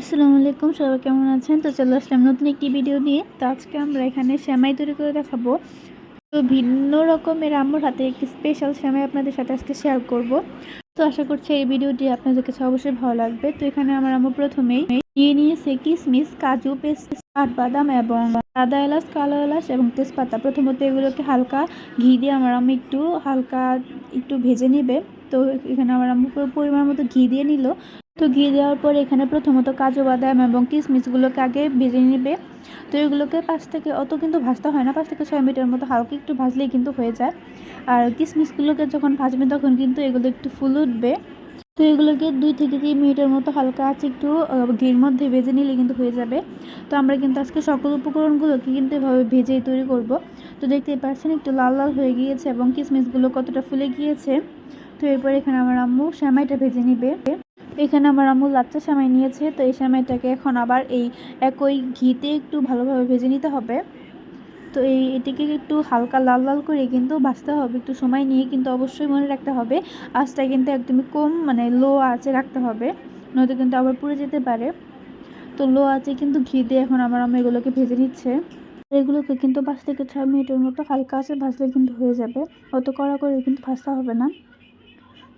আসসালামু আলাইকুম, সবাই কেমন আছেন? তো চলে আসলাম নতুন একটি ভিডিও নিয়ে। তো আজকে আমরা এখানে শ্যামাই তৈরি করে দেখাবো। তো ভিন্ন রকমের আম্মুর হাতে একটি স্পেশাল শ্যামাই আপনাদের সাথে আজকে শেয়ার করব। তো আশা করছি এই ভিডিওটি আপনাদের কাছে অবশ্যই ভালো লাগবে। তো এখানে আমার আম্মু প্রথমেই নিয়ে নিয়েছে কিশমিশ কাজু পেস্ট বাদাম এবং সাদা এলাচ, কালো এলাচ এবং তেজপাতা। প্রথমত এগুলোকে হালকা ঘি দিয়ে আমার আম্মু একটু হালকা একটু ভেজে নেবে। তো এখানে আমার আম্মু পরিমাণ মতো ঘি দিয়ে নিল। তো ঘি দেওয়ার পর এখানে প্রথমত কাজু, বাদাম এবং কিশমিশগুলোকে আগে ভেজে নেবে। তো এগুলোকে পাঁচ থেকে, অত কিন্তু ভাজতে হয় না, পাঁচ থেকে ছয় মিনিটের মতো হালকা একটু ভাজলেই কিন্তু হয়ে যায়। আর কিশমিশগুলোকে যখন ভাজবে তখন কিন্তু এগুলো একটু ফুল উঠবে। তো এগুলোকে দুই থেকে তিন মিনিটের মতো হালকা আছে একটু ঘির মধ্যে ভেজে নিলে কিন্তু হয়ে যাবে। তো আমরা কিন্তু আজকে সকল উপকরণগুলোকে কিন্তু এভাবে ভেজেই তৈরি করব। তো দেখতেই পাচ্ছেন একটু লাল লাল হয়ে গিয়েছে এবং কিশমিশগুলো কতটা ফুলে গিয়েছে। তো এরপর এখানে আমার আম্মু শ্যামাইটা ভেজে নিবে। এখানে আমার আম্মু লাচ্চা সামাই নিয়েছে, তো এই সেমাইটাকে এখন আবার এই একই ঘিতে একটু ভালোভাবে ভেজে নিতে হবে। তো এই এটিকে একটু হালকা লাল লাল করে কিন্তু ভাজতে হবে, একটু সময় নিয়ে কিন্তু অবশ্যই মনে রাখতে হবে। আঁচটা কিন্তু একদমই কম মানে লো আঁচে রাখতে হবে, নয়তো কিন্তু আবার পুড়ে যেতে পারে। তো লো আঁচে কিন্তু ঘি দিয়ে এখন আমার আম্মু এগুলোকে ভেজে নিচ্ছে। এগুলোকে কিন্তু পাঁচ থেকে ছয় মিনিটের মতো হালকা আছে ভাজলে কিন্তু হয়ে যাবে, অত কড়া করে কিন্তু ভাজতে হবে না।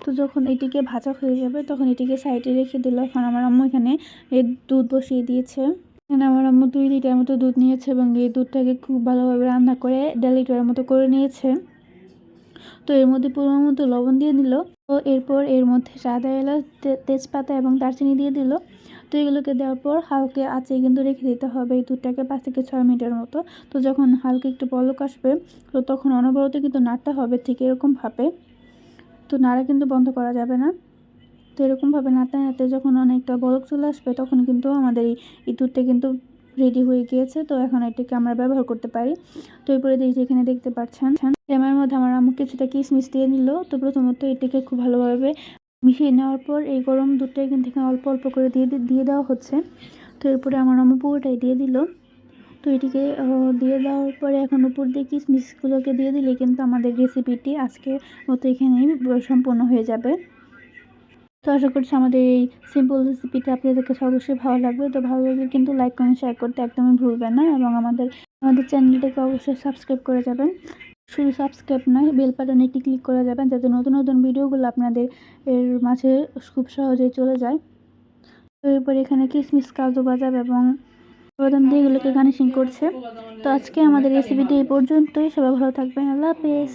তো যখন এটিকে ভাজা হয়ে যাবে, তখন এটিকে সাইডে রেখে দিল। এখন আমার আম্মু এখানে এর দুধ বসিয়ে দিয়েছে। এখানে আমার আম্মু দুই লিটার মতো দুধ নিয়েছে এবং এই দুধটাকে খুব ভালোভাবে রান্না করে দেড় লিটারের মতো করে নিয়েছে। তো এর মধ্যে পরিমাণ মতো লবণ দিয়ে দিল। তো এরপর এর মধ্যে সাদা এলাচ তেজপাতা এবং দারচিনি দিয়ে দিল। তো এগুলোকে দেওয়ার পর হালকা আঁচে কিন্তু রেখে দিতে হবে এই দুধটাকে পাঁচ থেকে ছয় মিনিটের মতো। তো যখন হালকা একটু পলক আসবে, তো তখন অনবরত কিন্তু নাড়তে হবে ঠিক এরকমভাবে তো নাড়া কিন্তু বন্ধ করা যাবে না। তো এরকমভাবে নাড়তে নাড়তে যখন অনেকটা বরফ চলে আসবে, তখন কিন্তু আমাদের এই দুধটা কিন্তু রেডি হয়ে গিয়েছে। তো এখন এটাকে আমরা ব্যবহার করতে পারি। তো এরপরে দেখি এখানে দেখতে পাচ্ছেন এমার মধ্যে আমার আম্মু কিছুটা কিশমিশ দিয়ে নিল। তো প্রথমত এটাকে খুব ভালোভাবে মিশিয়ে নেওয়ার পর এই গরম দুধটা এখান থেকে অল্প অল্প করে দিয়ে দিয়ে দেওয়া হচ্ছে। তো এরপরে আমার আম্মু পুরোটাই দিয়ে দিল। তো এটিকে দিয়ে দেওয়ার পরে এখন উপর দিয়ে কিশমিশগুলোকে দিয়ে দিলে কিন্তু আমাদের রেসিপিটি আজকে মতো এখানেই সম্পূর্ণ হয়ে যাবে। তো আশা করছি আমাদের এই সিম্পল রেসিপিটা আপনাদের কাছে অবশ্যই ভালো লাগবে। তো ভালো লাগলে কিন্তু লাইক কমেন্ট শেয়ার করতে একদমই ভুলবেন না এবং আমাদের আমাদের চ্যানেলটাকে অবশ্যই সাবস্ক্রাইব করে যাবেন। শুধু সাবস্ক্রাইব নয় বেল বাটনে একটি ক্লিক করে যাবেন যাতে নতুন নতুন ভিডিওগুলো আপনাদের এর মাঝে খুব সহজেই চলে যায়। তো এরপর এখানে কিশমিশ কাজু বাদাম এবং বাদাম দিয়ে এগুলোকে গার্নিশিং করছে। তো আজকে আমাদের রেসিপিটি এই পর্যন্তই। সবাই ভালো থাকবেন। আল্লাহ হাফেজ।